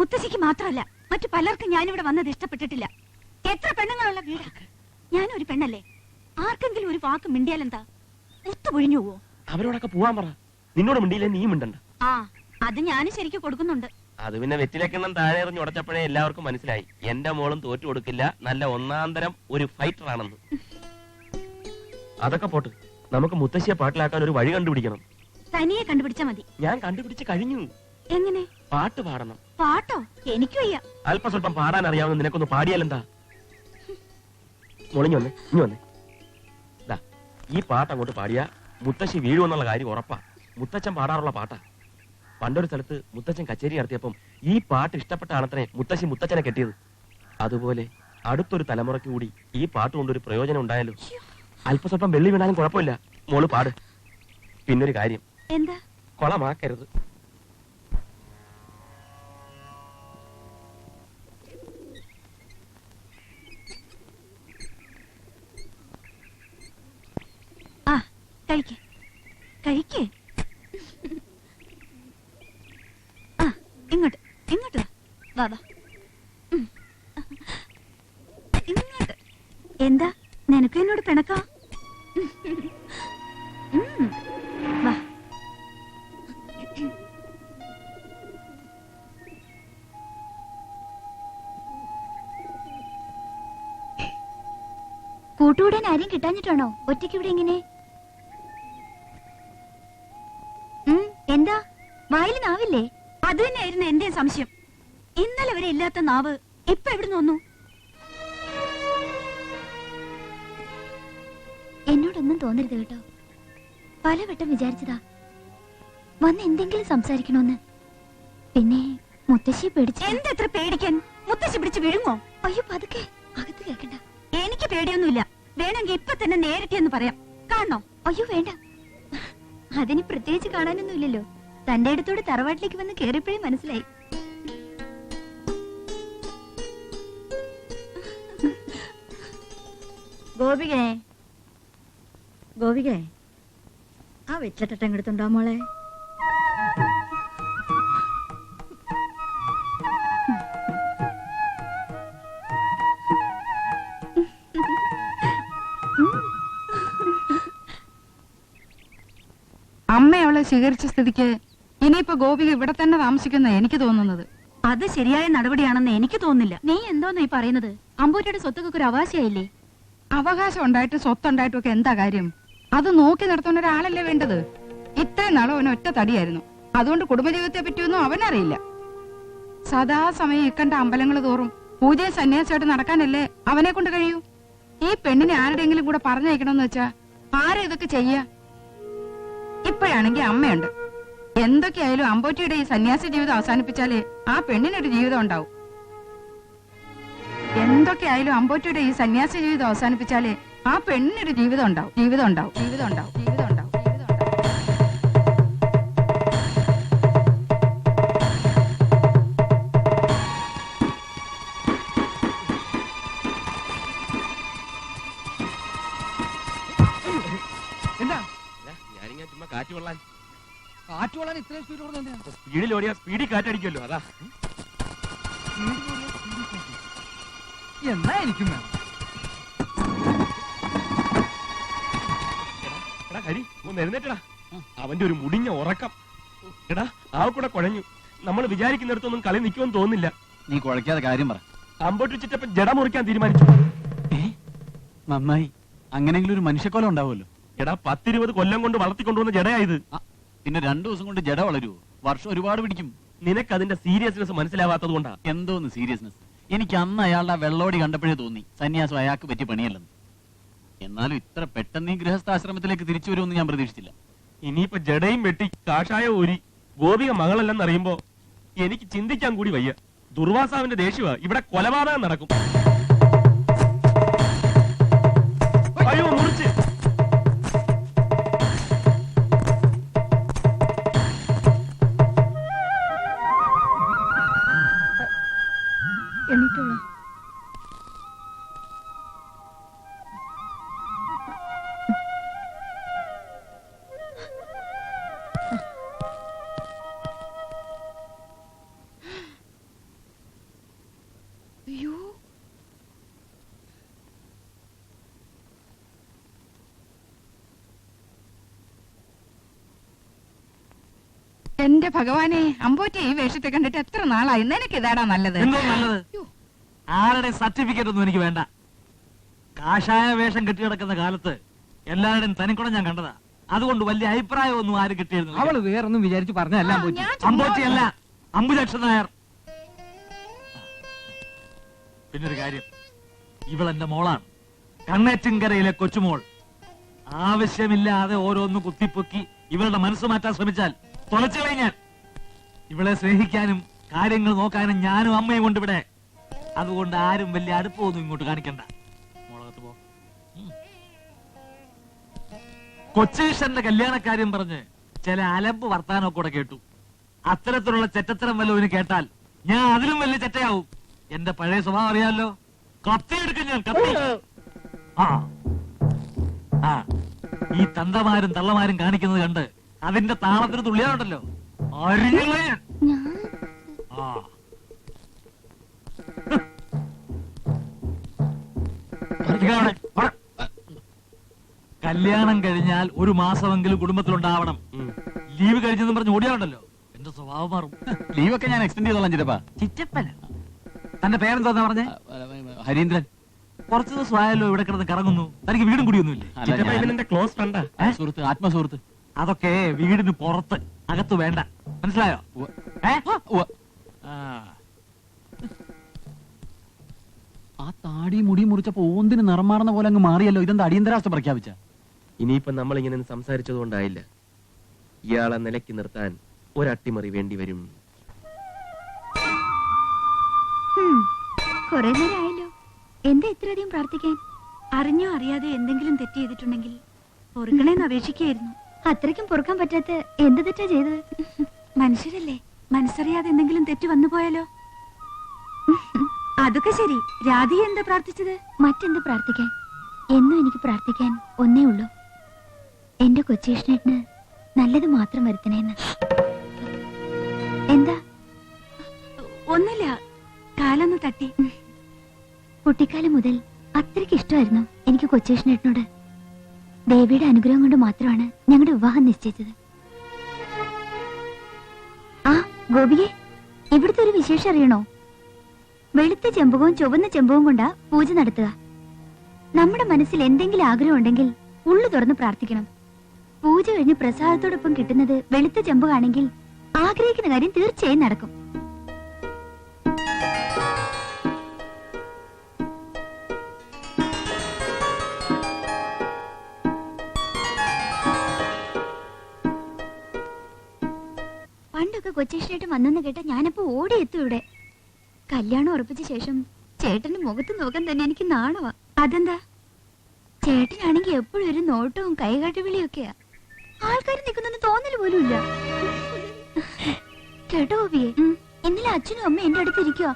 മുത്തശ്ശിക്ക് മാത്രമല്ല മറ്റു പലർക്കും ഞാനിവിടെ വന്നത് ഇഷ്ടപ്പെട്ടിട്ടില്ല. എത്ര പെണ്ണുങ്ങളുള്ള വീടാ? ഞാനൊരു പെണ്ണല്ലേ? ആർക്കെങ്കിലും ഒരു വാക്ക് മിണ്ടിയാലെന്താ? ഒത്തുപൊഴിഞ്ഞു പോവോ അവരോടൊക്കെ പോവാൻ പറ. നിന്നോട് മിണ്ടിയില്ലേ നീ മിണ്ടണ്ട. ആ അത് ഞാനും ശരിക്കും കൊടുക്കുന്നുണ്ട്. അത് പിന്നെ വെറ്റിലേക്കെണ്ണം താഴെ എറിഞ്ഞ് ഉടച്ചപ്പോഴേ എല്ലാവർക്കും മനസ്സിലായി. എന്റെ മോളും തോറ്റു കൊടുക്കില്ല നല്ല ഒന്നാന്തരം ഒരു ഫൈറ്റർ ആണെന്ന് അതൊക്കെ പോട്ട്. നമുക്ക് മുത്തശ്ശിയെ പാട്ടിലാക്കാൻ ഒരു വഴി കണ്ടുപിടിക്കണം. തനിയെ കണ്ടുപിടിച്ചാ മതി. ഞാൻ കണ്ടുപിടിച്ച് കഴിഞ്ഞു. എങ്ങനെ? പാട്ട് പാടണം. പാട്ടോ? എനിക്കും വയ്യ. അല്പസ്വല്പം പാടാൻ അറിയാവുന്ന നിനക്കൊന്ന് പാടിയാലെന്താ? മുളിഞ്ഞു വന്നേ ഇനി വന്നേ. ദാ, ഈ പാട്ട് അങ്ങോട്ട് പാടിയാ മുത്തശ്ശി വീഴുമെന്നുള്ള കാര്യം ഉറപ്പാ. മുത്തച്ഛൻ പാടാറുള്ള പാട്ടാ. പണ്ടൊരു സ്ഥലത്ത് മുത്തച്ഛൻ കച്ചേരി നടത്തിയപ്പം ഈ പാട്ട് ഇഷ്ടപ്പെട്ടാണത്രേ മുത്തശ്ശി മുത്തച്ഛനെ കെട്ടിയത്. അതുപോലെ അടുത്തൊരു തലമുറയ്ക്ക് കൂടി ഈ പാട്ട് കൊണ്ടൊരു പ്രയോജനം ഉണ്ടായാലും അല്പസ്വല്പം വെള്ളി വീണാലും കുഴപ്പമില്ല. മോൾ പാട്. പിന്നൊരു കാര്യം. എന്താ? കൊളമാക്കരുത്. കഴിക്ക്. കഴിക്ക്. ആ ഇങ്ങോട്ട് ഇങ്ങോട്ട് വാ. ഇങ്ങോട്ട്. എന്താ? നിനക്ക് എന്നോട് പിണക്കാ? വാ. കൂട്ടുകൂടാൻ ആരും കിട്ടാഞ്ഞിട്ടാണോ? ഒറ്റയ്ക്ക് ഇവിടെ ഇങ്ങനെ? എന്താ? വായിൽ നാവില്ലേ? അത് തന്നെയായിരുന്നു എന്റെ സംശയം. ഇന്നലെ വരെ ഇല്ലാത്ത നാവ് ഇപ്പൊ എവിടുന്ന് വന്നു? എന്നോടൊന്നും തോന്നരുത് കേട്ടോ. പലവട്ടം വിചാരിച്ചതാ. വന്ന് എന്തെങ്കിലും സംസാരിക്കണോന്ന്. പിന്നെ മുത്തശ്ശിയെ പേടിച്ച് എന്തെത്ര പേടിക്കാൻ? മുത്തശ്ശി പിടിച്ച് വിഴുങ്ങോ? അയ്യോ പതുക്കെ. അകത്ത് കേക്കണ്ട എനിക്ക് പേടിയൊന്നുമില്ല. വേണമെങ്കിൽ ഇപ്പൊ തന്നെ നേരിട്ടെന്ന് പറയാം. കാണണോ? അയ്യോ വേണ്ട. അതിന് പ്രത്യേകിച്ച് കാണാനൊന്നുമില്ലല്ലോ. തന്റെ അടുത്തോട് തറവാട്ടിലേക്ക് വന്ന് കേറിയപ്പോഴേ മനസ്സിലായി. ഗോപികേ. ഗോപികേ. ആ വെച്ചട്ടം എടുത്തുണ്ടോ മോളെ? അവളെ സ്വീകരിച്ച സ്ഥിതിക്ക് ഇനിയിപ്പോ ഗോപിക ഇവിടെ തന്നെ താമസിക്കുന്ന എനിക്ക് തോന്നുന്നത്. അത് ശരിയായ നടപടിയാണെന്ന് എനിക്ക് തോന്നുന്നില്ല. നീ എന്തോന്ന് ഈ പറയുന്നത്? അമ്പൂരിയുടെ സ്വത്തൊക്കെ ഒരു അവകാശമായില്ലേ അവകാശം ഉണ്ടായിട്ടും സ്വത്തുണ്ടായിട്ടും ഒക്കെ എന്താ കാര്യം? അത് നോക്കി നടത്തുന്ന ഒരാളല്ലേ വേണ്ടത്? ഇത്രയും നാളും അവൻ ഒറ്റ തടിയായിരുന്നു. അതുകൊണ്ട് കുടുംബജീവിതത്തെ പറ്റിയൊന്നും അവനറിയില്ല. സദാസമയം ഇക്കണ്ട അമ്പലങ്ങൾ തോറും പൂജയെ സന്യാസമായിട്ട് നടക്കാനല്ലേ അവനെ കൊണ്ട് കഴിയൂ? ഈ പെണ്ണിനെ ആരുടെയെങ്കിലും കൂടെ പറഞ്ഞയക്കണമെന്ന് വെച്ചാ ആരാ ഇതൊക്കെ ചെയ്യാ? ഇപ്പോഴാണെങ്കി അമ്മയുണ്ട്. എന്തൊക്കെയായാലും അമ്പോറ്റിയുടെ ഈ സന്യാസി ജീവിതം അവസാനിപ്പിച്ചാലേ ആ പെണ്ണിനൊരു ജീവിതം ഉണ്ടാവും. എന്തൊക്കെയായാലും അമ്പോറ്റിയുടെ ഈ സന്യാസി ജീവിതം അവസാനിപ്പിച്ചാലേ ആ പെണ്ണിനൊരു ജീവിതം ഉണ്ടാവും ജീവിതം ഉണ്ടാവും. ജീവിതം ഉണ്ടാവും. സ്പീഡിൽ ഓടിയാ സ്പീഡിൽ കാറ്റടിക്കുമല്ലോ അതാ. സ്പീഡ് കൂടിയാ കാറ്റ്. എന്നാ എനിക്കും വേണം. എടാ ഹരി ഒന്ന് എഴുന്നേറ്റടാ. അവന്റെ ഒരു മുടിഞ്ഞ ഉറക്കം. എടാ ആ കൂടെ കുഴഞ്ഞു. നമ്മൾ വിചാരിക്കുന്നിടത്തൊന്നും കളി നിൽക്കുമെന്ന് തോന്നില്ല നീ കുഴക്കാതെ കാര്യം പറ. അമ്പോട്ട് വെച്ചിട്ടപ്പോ ജട മുറിക്കാൻ തീരുമാനിച്ചു. നന്നായി. അങ്ങനെങ്കിലും ഒരു മനുഷ്യക്കൊലം ഉണ്ടാവുമല്ലോ. എടാ പത്തിരുപത് കൊല്ലം കൊണ്ട് വളർത്തിക്കൊണ്ടുവന്ന ജടയായത് പിന്നെ രണ്ടു ദിവസം കൊണ്ട് ജട വളരൂ വർഷം ഒരുപാട് പിടിക്കും. നിനക്ക് അതിന്റെ സീരിയസ്നെസ് മനസ്സിലാവാത്തത് കൊണ്ടാ. എന്തോന്ന് സീരിയസ്നെസ്? എനിക്ക് അന്ന് അയാളുടെ ആ വെള്ളോടി കണ്ടപ്പോഴേ തോന്നി. സന്യാസം അയാൾക്ക് പറ്റിയ പണിയല്ലെന്ന്. എന്നാലും ഇത്ര പെട്ടെന്ന് ഈ ഗൃഹസ്ഥാശ്രമത്തിലേക്ക് തിരിച്ചു വരുമെന്ന് ഞാൻ പ്രതീക്ഷിച്ചില്ല. ഇനിയിപ്പോ ജടയും വെട്ടി കാഷായ ഊരി ഗോപിക മകളല്ലെന്ന് അറിയുമ്പോ എനിക്ക് ചിന്തിക്കാൻ കൂടി വയ്യ. ദുർവാസാവിന്റെ ദേഷ്യ ഇവിടെ കൊലപാതകം നടക്കും. അയ്യോ മുറിച്ച്. Elito. എന്റെ ഭഗവാനെ അമ്പൂറ്റി ഈ വേഷത്തെ കണ്ടിട്ട് എത്ര നാളായി? നിനക്ക് ഇതാടാ നല്ലത്. എന്തോ നല്ലത്? ആരുടെ സർട്ടിഫിക്കറ്റ് ഒന്നും എനിക്ക് വേണ്ട. കാഷായ വേഷം കെട്ടി കിടക്കുന്ന കാലത്ത് എല്ലാവരുടെയും തനിക്കുടം ഞാൻ കണ്ടതാ. അതുകൊണ്ട് വലിയ അഭിപ്രായമൊന്നും ആരും കിട്ടിയിരുന്നു അവൾ വേറൊന്നും വിചാരിച്ചു പറഞ്ഞല്ല അമ്പൂറ്റിയല്ല അമ്പോറ്റിയല്ല അമ്പുജക്ഷൻ നായർ. പിന്നൊരു കാര്യം. ഇവളെന്റെ മോളാണ്. കണ്ണേറ്റിൻകരയിലെ കൊച്ചുമോൾ. ആവശ്യമില്ലാതെ ഓരോന്ന് കുത്തിപ്പൊക്കി ഇവളുടെ മനസ്സ് മാറ്റാൻ ശ്രമിച്ചാൽ തുളച്ചു കഴിഞ്ഞാൽ ഇവളെ സ്നേഹിക്കാനും കാര്യങ്ങൾ നോക്കാനും ഞാനും അമ്മയും കൊണ്ട് ഇവിടെ. അതുകൊണ്ട് ആരും വലിയ അടുപ്പമൊന്നും ഇങ്ങോട്ട് കാണിക്കണ്ട. മോളകത്ത് പോ. കൊച്ചീഷന്റെ കല്യാണക്കാര്യം പറഞ്ഞ് ചില അലമ്പ് വർത്താനമൊക്കെ കൂടെ കേട്ടു. അത്തരത്തിലുള്ള ചെറ്റത്തരം വല്ലവന് കേട്ടാൽ ഞാൻ അതിലും വലിയ ചെറ്റയാവും. എന്റെ പഴയ സ്വഭാവം അറിയാലോ? കത്തിയെടുക്കും ഞാൻ കത്തി. ആ. ആ. ഈ തന്തമാരും തള്ളമാരും കാണിക്കുന്നത് കണ്ട് അതിന്റെ താളത്തിന് തുള്ളിയാണല്ലോ. ആ. കല്യാണം കഴിഞ്ഞാൽ ഒരു മാസമെങ്കിലും കുടുംബത്തിലുണ്ടാവണം. ഉണ്ടാവണം ലീവ് കഴിഞ്ഞെന്ന് പറഞ്ഞ് ഓടിയാണ്ടല്ലോ എന്റെ സ്വഭാവം മാറും. ലീവൊക്കെ ഞാൻ എക്സ്റ്റെൻഡ് ചെയ്തോളാം ചിറ്റപ്പാ. ചിറ്റപ്പൻ തന്റെ പേരെന്താ പറഞ്ഞേ? ഹരീന്ദ്രൻ. കുറച്ച് ദിവസമായല്ലോ ഇവിടെ കിടന്ന് കറങ്ങുന്നു. തനിക്ക് വീടും കൂടിയൊന്നുമില്ല? ക്ലോസ് ഫ്രണ്ടാ സുഹൃത്ത് ആത്മസുഹൃത്ത്. അതൊക്കെ വീടിന് പുറത്ത് അകത്ത് വേണ്ട. മനസ്സിലായോ? ഏ? ആ. ആ താടി മുടി മുറിച്ചപ്പോ ഓന്തിന് നിറം മാറുന്ന പോലെ അങ്ങ് മാറിയല്ലോ. ഇതെന്താ അടിയന്തരാവസ്ഥ പ്രഖ്യാപിച്ച? ഇനിയിപ്പം നമ്മൾ ഇങ്ങനെ സംസാരിച്ചത് കൊണ്ടായില്ല ഇയാളെ നിലയ്ക്ക് നിർത്താൻ ഒരട്ടിമറി വേണ്ടി വരും. ഹും, കുറേ എന്താ ഇത്രയധികം പ്രാർത്ഥിക്കാൻ? അറിഞ്ഞോ അറിയാതെ എന്തെങ്കിലും തെറ്റ് ചെയ്തിട്ടുണ്ടെങ്കിൽ പൊറുക്കണേന്ന് അപേക്ഷിക്കുകയായിരുന്നു അത്രയ്ക്കും പൊറുക്കാൻ പറ്റാത്ത എന്ത് തെറ്റാ ചെയ്തത്? മനുഷ്യരല്ലേ. മനസ്സറിയാതെ എന്തെങ്കിലും തെറ്റ് വന്നു പോയാലോ? അതൊക്കെ ശരി. രാധി എന്താ പ്രാർത്ഥിച്ചത്? മറ്റെന്ത് പ്രാർത്ഥിക്കാൻ? എന്നും എനിക്ക് പ്രാർത്ഥിക്കാൻ ഒന്നേ ഉള്ളൂ. എന്റെ കൊച്ചീഷ്ണേട്ടന് നല്ലത് മാത്രം വരുത്തണേന്ന്. എന്താ? ഒന്നില്ല കാലൊന്ന് തട്ടി. കുട്ടിക്കാലം മുതൽ അത്രയ്ക്ക് ഇഷ്ടമായിരുന്നു എനിക്ക് കൊച്ചേഷനേട്ടനോട് ദേവിയുടെ അനുഗ്രഹം കൊണ്ട് മാത്രമാണ് ഞങ്ങളുടെ വിവാഹം നിശ്ചയിച്ചത്. ആ ഗോപിയെ ഇവിടുത്തെ ഒരു വിശേഷം അറിയണോ? വെളുത്ത ചെമ്പകവും ചുവന്ന ചെമ്പകവും കൊണ്ടാ പൂജ നടത്തുക. നമ്മുടെ മനസ്സിൽ എന്തെങ്കിലും ആഗ്രഹം ഉണ്ടെങ്കിൽ ഉള്ളു തുറന്ന് പ്രാർത്ഥിക്കണം. പൂജ കഴിഞ്ഞ് പ്രസാദത്തോടൊപ്പം കിട്ടുന്നത് വെളുത്ത ചെമ്പകാണെങ്കിൽ ആഗ്രഹിക്കുന്ന കാര്യം തീർച്ചയായും നടക്കും. പണ്ടൊക്കെ കൊച്ചേഷനായിട്ട് വന്നെന്ന് കേട്ട ഞാനപ്പോ ഓടിയെത്തും ഇവിടെ. കല്യാണം ഉറപ്പിച്ച ശേഷം ചേട്ടന്റെ മുഖത്ത് നോക്കാൻ തന്നെ എനിക്ക് നാണവാ. അതെന്താ? ചേട്ടനാണെങ്കിൽ എപ്പോഴും ഒരു നോട്ടവും കൈകാട്ടി വിളിയൊക്കെയാ ആൾക്കാർ നിൽക്കുന്നെന്ന് തോന്നൽ പോലും ഇല്ല കേട്ടോ ഗോപിയെ ഇന്നലെ അച്ഛനും അമ്മ എന്റെ അടുത്ത് ഇരിക്കുക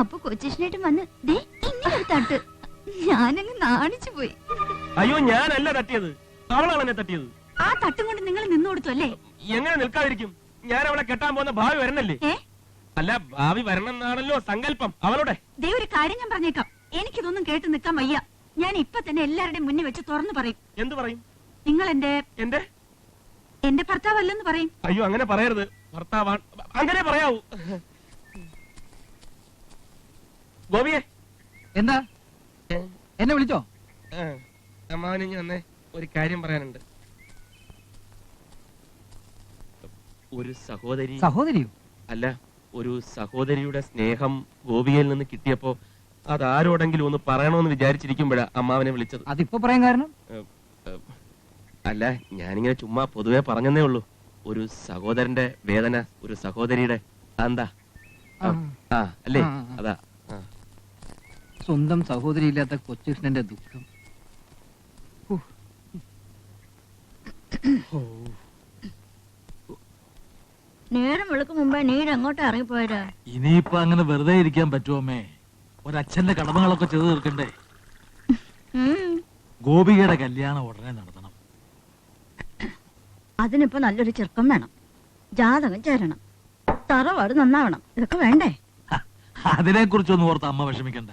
അപ്പൊ കൊച്ചേട്ടൻ വന്ന് ദേ ഇങ്ങനെ ഒരു തട്ട്. ഞാനങ്ങ് നാണിച്ചു പോയി. അയ്യോ ഞാനല്ല തട്ടിയത്. അവളാണ് എന്നെ തട്ടിയത്. ആ തട്ടും കൊണ്ട് നിങ്ങൾ നിന്നു കൊടുത്തു അല്ലേ? എങ്ങനെ നിൽക്കാതിരിക്കും? ഞാൻ അവളെ കെട്ടാൻ പോകുന്ന ഭാവി വരണല്ലേ? ഏ? അല്ല ഭാവി വരണം എന്നാണല്ലോ സങ്കല്പം. അവളുടെ. ദേ ഒരു കാര്യം ഞാൻ പറഞ്ഞേക്കാം. എനിക്കിതൊന്നും കേട്ട് നിൽക്കാൻ വയ്യ. ഞാൻ ഇപ്പൊ തന്നെ എല്ലാവരുടെയും മുന്നിൽ വെച്ച് തുറന്നു പറയും. എന്ത് പറയും? നിങ്ങൾ എന്റെ? എന്റെ എന്റെ ഭർത്താവല്ലെന്ന് പറയും. അയ്യോ അങ്ങനെ പറയരുത്. ഭർത്താവാണ് അങ്ങനെ പറയാവൂ. ഗോപിയെ. എന്താ? എന്നെ വിളിച്ചോ? അമ്മാവനെ വന്നേ. ഒരു കാര്യം പറയാനുണ്ട്. ഒരു സഹോദരി സഹോദരിയോ? അല്ല ഒരു സഹോദരിയുടെ സ്നേഹം ഗോപികയിൽ നിന്ന് കിട്ടിയപ്പോ അത് ആരോടെങ്കിലും ഒന്ന് പറയണമെന്ന് വിചാരിച്ചിരിക്കുമ്പോഴാ അമ്മാവനെ വിളിച്ചത്. അതിപ്പോ പറയാൻ കാരണം? അല്ല ഞാനിങ്ങനെ ചുമ്മാ പൊതുവെ പറഞ്ഞതേ ഉള്ളൂ. ഒരു സഹോദരന്റെ വേദന ഒരു സഹോദരിയുടെ എന്താ ആ. അല്ലേ. അതാ സ്വന്തം സഹോദരി ഇല്ലാത്ത കൊച്ചുകൃഷ്ണന്റെ ദുഃഖം. ഹൂ. നേരം വെളുക്കും മുമ്പേ നീ എങ്ങോട്ട് ഇറങ്ങിപ്പോയതാ? ഇനിയിപ്പോ അങ്ങനെ വെറുതെ ഇരിക്കാൻ പറ്റുമേ ഒരച്ഛന്റെ കടമകളൊക്കെ ചെയ്തു തീർക്കണ്ടേ? ഗോപികയുടെ കല്യാണം ഉടനെ നടത്തണം. അതിനിപ്പോ നല്ലൊരു ചെറുക്കം വേണം. ജാതകം ചേരണം. തറവാട് നന്നാവണം. ഇതൊക്കെ വേണ്ടേ? അതിനെ കുറിച്ചൊന്നും ഓർത്ത് അമ്മ വിഷമിക്കണ്ട.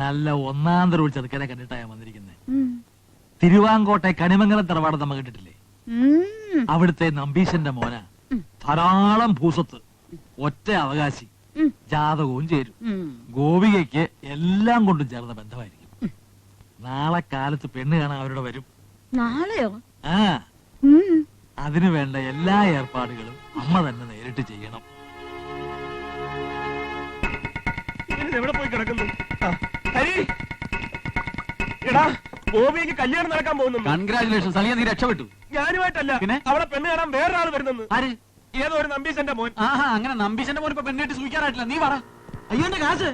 നല്ല ഒന്നാം തരം ചെറുക്കനെ കണ്ടിട്ടാ ഞാൻ വന്നിരിക്കുന്നത് തിരുവാങ്കോട്ടെ കണിമംഗലം തറവാട് നമ്മ കണ്ടിട്ടില്ലേ അവിടുത്തെ നമ്പീശന്റെ മോന. ധാരാളം ഭൂസത്ത് ഒറ്റ അവകാശി ജാതകവും ചേരും. ഗോപികയ്ക്ക് എല്ലാം കൊണ്ടും ചേർന്ന ബന്ധമായിരിക്കും. നാളെ കാലത്ത് പെണ്ണ് കാണാൻ അവരുടെ വരും. നാളെയോ? ആ. അതിനു വേണ്ട എല്ലാ ഏർപ്പാടുകളും അമ്മ തന്നെ നേരിട്ട് ചെയ്യണം. ഇവനിത് എവിടെ പോയി കിടക്കുന്നു? ആ, ഹരി! എടാ ഗോപിക്ക് കല്യാണം നടക്കാൻ പോകുന്നു. കൺഗ്രാചുലേഷൻ സലിയ നീ രക്ഷപ്പെട്ടു. ഞാനുമായിട്ടല്ല. പിന്നെ? അവിടെ പെണ്ണ് കാണാൻ വേറൊരാൾ വരുന്നെന്ന് ആര്? ഏതോ ഒരു നമ്പീശന്റെ മോൻ. ആഹാ അങ്ങനെ നമ്പീശന്റെ മോൻ ഇപ്പൊ പെണ്ണിട്ട് സൂക്ഷിക്കാനായിട്ടില്ല നീ പറ. അയ്യോ എന്റെ കാശ്.